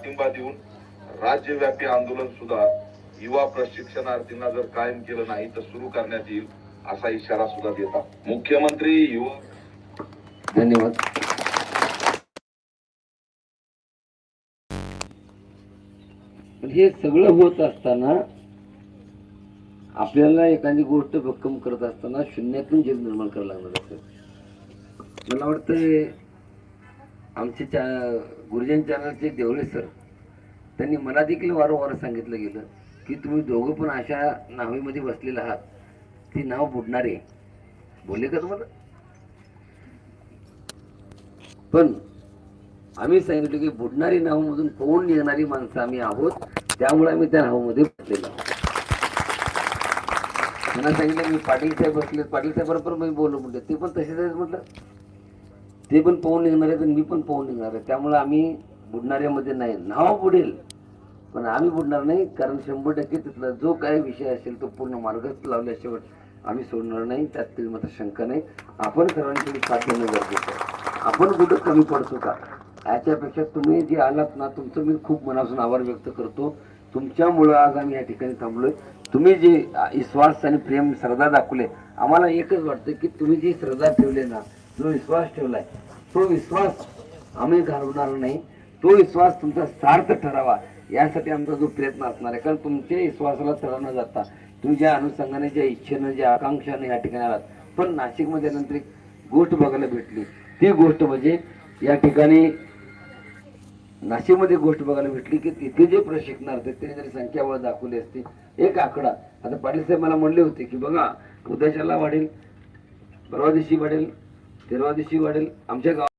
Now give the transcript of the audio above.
पाठिंबा देऊन राज्यव्यापी आंदोलन सुद्धा युवा प्रशिक्षणार्थींना जर कायम केलं नाही तर सुरू करण्यात येईल असा इशारा सुद्धा देतात. मुख्यमंत्री युवक धन्यवाद. हे सगळं होत असताना आपल्याला एखादी गोष्ट भक्कम करत असताना शून्यातून जग निर्माण करावं लागणार असं मला वाटतं आमचे चा गुरुजन चॅनलचे देवळे सर त्यांनी मला देखील वारंवार सांगितलं गेलं की तुम्ही दोघं पण अशा नावेमध्ये बसलेलं आहात. ती नाव बुडणारे. बोलले का तुम्हाला? पण आम्ही सांगितलं की बुडणारी नावामधून कोण निघणारी माणसं आम्ही आहोत त्यामुळे आम्ही त्या नावामध्ये बसलेलो आहोत. त्यांना सांगितलं मी पाटील साहेब बसले पाटील साहेबांबरोबर मी बोललो म्हटलं ते पण तसेच आहेत म्हटलं. ते पण पोहून निघणार आहेत आणि मी पण पोहून निघणार आहे. त्यामुळे आम्ही बुडणाऱ्यामध्ये नाही. नाव बुडेल पण आम्ही बुडणार नाही कारण शंभर टक्के तिथला जो काय विषय असेल तो पूर्ण मार्गच लावल्याशिवाय आम्ही सोडणार नाही. त्यात तरी मात्र शंका नाही. आपण सर्वांची साथ देणं गरजेचं आहे. आपण कुठं कमी पडतो का? याच्यापेक्षा तुम्ही जे आलात ना तुमचं मी खूप मनापासून आभार व्यक्त करतो. तुमच्यामुळं आज आम्ही या ठिकाणी थांबलोय. तुम्ही जे विश्वास आणि प्रेम श्रद्धा दाखवले आम्हाला एकच वाटतं की तुम्ही जी श्रद्धा ठेवले ना जो विश्वास ठेवलाय तो विश्वास आम्ही घालवणार नाही. तो विश्वास तुमचा सार्थ ठरावा यासाठी आमचा जो प्रयत्न असणार आहे. कारण तुमच्या विश्वासाला तळ न जाता तुम्ही ज्या अनुषंगाने ज्या इच्छेनं ज्या आकांक्षाने या ठिकाणी आलात पण नाशिकमध्ये नंतर एक गोष्ट बघायला भेटली. ती गोष्ट म्हणजे या ठिकाणी नाशिकमध्ये गोष्ट बघायला भेटली की तिथे जे प्रशिक्षणार्थी त्यांनी जरी संख्याबळ दाखवली असते एक आकडा. आता पाटील साहेब मला म्हणले होते की बघा उद्याच्याला वाढेल परवा दिवशी वाढेल तेरवा दिवशी वाढेल आमच्या गावात